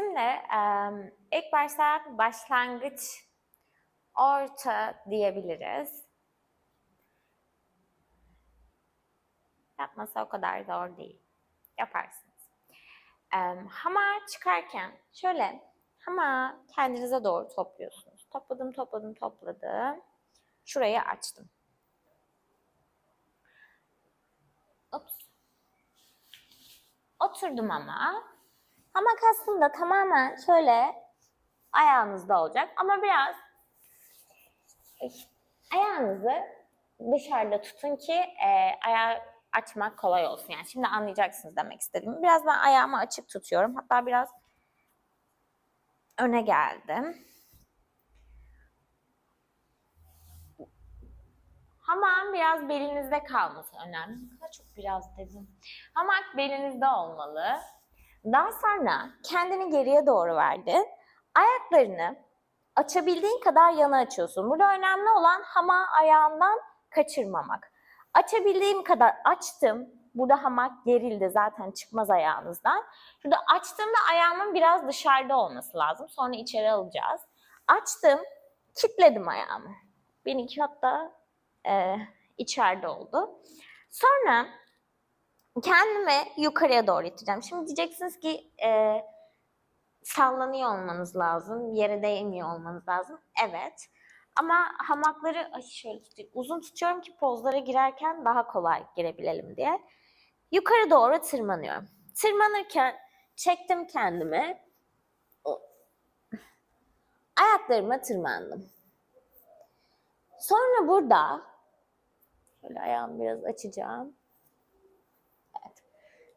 em, ilk başta başlangıç, orta diyebiliriz. Yapması o kadar zor değil. Yaparsınız. Em, hamağa çıkarken şöyle hamağı kendinize doğru topluyorsunuz. Topladım, topladım, topladım. Şurayı açtım. Ups. Oturdum ama. Hamak aslında tamamen şöyle ayağınızda olacak ama biraz ayağınızı dışarıda tutun ki e, ayağı açmak kolay olsun. Yani şimdi anlayacaksınız demek istediğimi. Biraz ben ayağımı açık tutuyorum. Hatta biraz öne geldim. Hamak biraz belinizde kalması önemli. Ne çok biraz dedim. Hamak belinizde olmalı. Daha sonra kendini geriye doğru verdin. Ayaklarını açabildiğin kadar yana açıyorsun. Burada önemli olan hamağı ayağından kaçırmamak. Açabildiğim kadar açtım. Burada hamak gerildi zaten çıkmaz ayağınızdan. Şurada açtığımda ayağımın biraz dışarıda olması lazım. Sonra içeri alacağız. Açtım, kilitledim ayağımı. Benimki hatta e, içeride oldu. Sonra kendimi yukarıya doğru iteceğim. Şimdi diyeceksiniz ki e, sallanıyor olmanız lazım, yere değmiyor olmanız lazım. Evet. Ama hamakları şöyle uzun tutuyorum ki pozlara girerken daha kolay girebilelim diye. Yukarı doğru tırmanıyorum. Tırmanırken çektim kendimi. Ayaklarıma tırmandım. Sonra burada şöyle ayağımı biraz açacağım.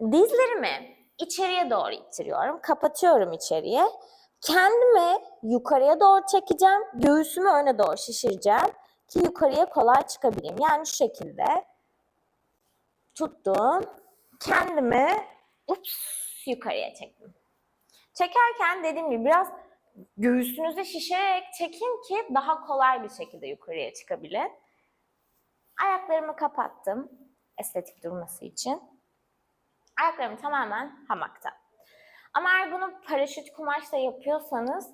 Dizlerimi içeriye doğru ittiriyorum. Kapatıyorum içeriye. Kendimi yukarıya doğru çekeceğim. Göğsümü öne doğru şişireceğim. Ki yukarıya kolay çıkabileyim. Yani şu şekilde tuttum. Kendimi ups, yukarıya çektim. Çekerken dediğim gibi biraz göğsünüzü şişirerek çekin ki daha kolay bir şekilde yukarıya çıkabilin. Ayaklarımı kapattım estetik durması için. Ayaklarım tamamen hamakta. Ama eğer bunu paraşüt kumaşla yapıyorsanız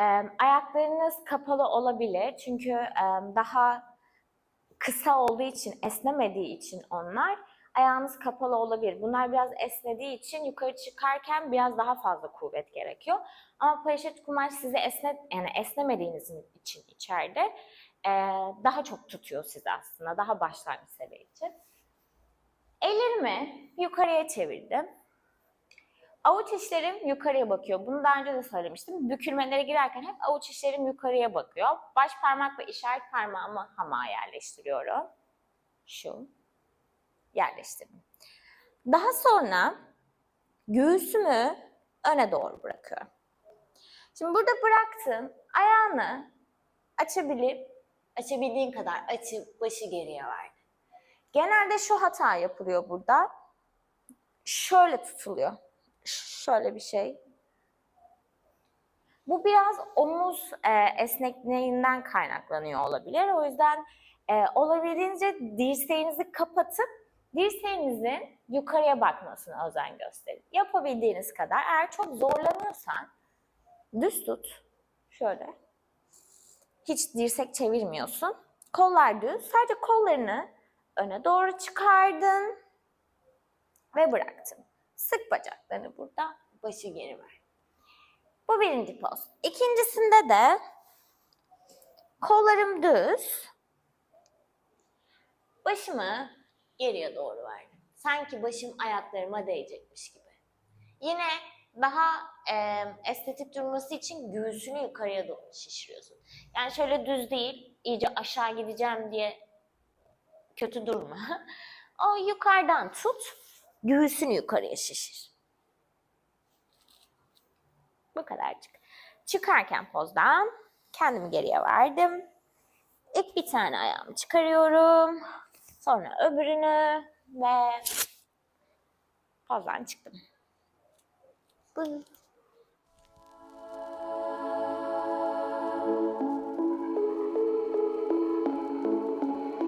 e, ayaklarınız kapalı olabilir. Çünkü e, daha kısa olduğu için, esnemediği için onlar ayağınız kapalı olabilir. Bunlar biraz esnediği için yukarı çıkarken biraz daha fazla kuvvet gerekiyor. Ama paraşüt kumaş sizi esnet, yani esnemediğiniz için içeride e, daha çok tutuyor sizi aslında. Daha başlangıç seviye için. Ellerimi yukarıya çevirdim. Avuç içlerim yukarıya bakıyor. Bunu daha önce de söylemiştim. Bükülmelere girerken hep avuç içlerim yukarıya bakıyor. Baş parmak ve işaret parmağımı hamağa yerleştiriyorum. Şu. Yerleştirdim. Daha sonra göğsümü öne doğru bırakıyorum. Şimdi burada bıraktım. Ayağını açabilip, açabildiğin kadar açıp başı geriye verdim. Genelde şu hata yapılıyor burada. Şöyle tutuluyor. Şöyle bir şey. Bu biraz omuz e, esnekliğinden kaynaklanıyor olabilir. O yüzden e, olabildiğince dirseğinizi kapatıp dirseğinizin yukarıya bakmasına özen gösterin. Yapabildiğiniz kadar. Eğer çok zorlanıyorsan düz tut. Şöyle. Hiç dirsek çevirmiyorsun. Kollar düz. Sadece kollarını öne doğru çıkardın ve bıraktın. Sık bacaklarını burada, başı geri ver. Bu birinci poz. İkincisinde de kollarım düz. Başımı geriye doğru verdim. Sanki başım ayaklarıma değecekmiş gibi. Yine daha e, estetik durması için göğsünü yukarıya doğru şişiriyorsun. Yani şöyle düz değil, iyice aşağı gideceğim diye kötü durma. O yukarıdan tut, göğsünü yukarıya şişir. Bu kadarcık. Çıkarken pozdan kendimi geriye verdim. İlk bir tane ayağımı çıkarıyorum. Sonra öbürünü ve pozdan çıktım. Bu.